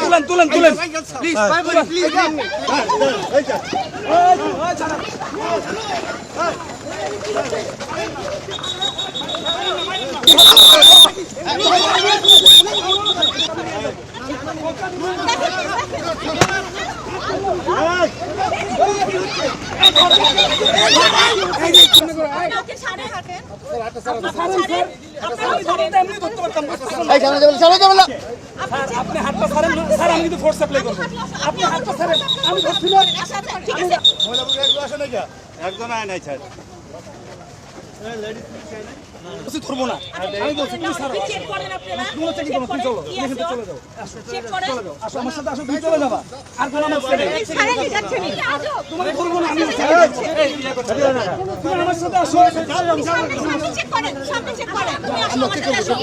তুলেন তুলেন তুলেন প্লিজ ভাই ভাই প্লিজ ওকে ছাড়ে হাঁটেন এমনি ধরতে পারতাম এই সামনে যাবেন সামনে যাবেন না স্যার আপনি হাতটা ছাড়েন না। স্যার আমি কিন্তু ফোর্স অ্যাপ্লাই করব। আপনি হাতটা ছাড়েন। আমি ধরছি না। একজন আয় নাই ছাড় বলছি ধরবো না। আমি বলছি তুমি চলো এখান চলে যাও। আসো আমার সাথে আসো তুমি চলে যাবা। আর কোনো আমার ছেলে তোমাকে ধরবো না আমি তুমি আমার সাথে আসো। চেক করেন সামনে চেক করেন। তুমি আসো আমার সাথে আসো।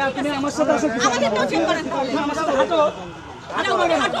আপনি আমার সাথে আসো আমাদের তো চেক করেন আমার সাথে হাঁটো হাঁটো আমরা হাঁটো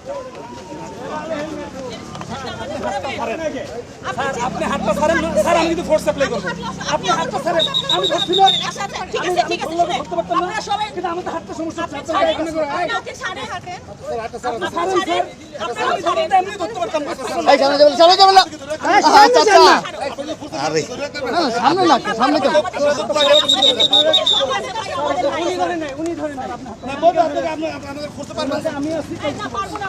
স্যার আপনি হাতটা ছাড়েন না। স্যার আমি কিন্তু ফোর্স অ্যাপ্লাই করব। আপনি হাতটা ছাড়েন। আমি ধরছি না ঠিক আছে ঠিক আছে ধরতে পারতাম না সবাই কিন্তু আমাদের হাতটা সমস্যা হচ্ছে আপনি ছাড়েন এখানে করে আয় ওকে ছাড়ে হাঁটেন ছাড়েন স্যার। আপনারা আমি ছাড়েন। ধরতে ধরতে পারতাম এই সামনে যাবেন সামনে যাবেন না আচ্ছা আচ্ছা আরে। না না সামনে না সামনে যাবেন উনি ধরে নেয় উনি ধরে নেয় আপনার আমি আছি সমস্যা হাত পাবেন খাই যেতে পারবেন না পারব না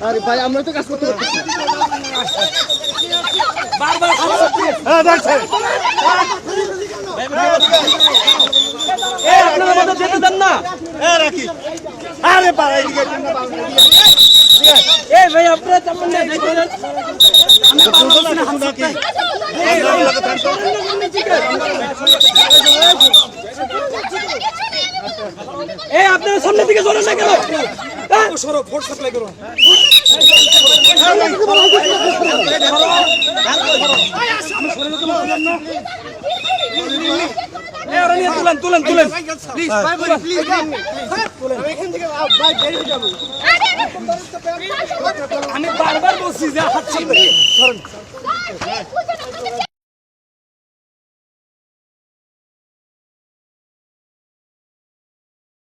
আরে ভাই আমরা তো কাজ করতে পারতেছি বারবার হ্যাঁ দেখছে এই আপনারা আমাদের যেতে দেন না। এ রাখি। আরে পাড়া এদিকে এই ভাই আপনারা চাপেন না দেন নাকি আপনারা সামনে দিকে চলে না কেন? হ্যাঁ? সরো ফোর্স সাপ্লাই নিয়ে তুলেন তুলেন তুলেন প্লিজ প্লিজ আমি বারবার বলছি যে হাত সামনে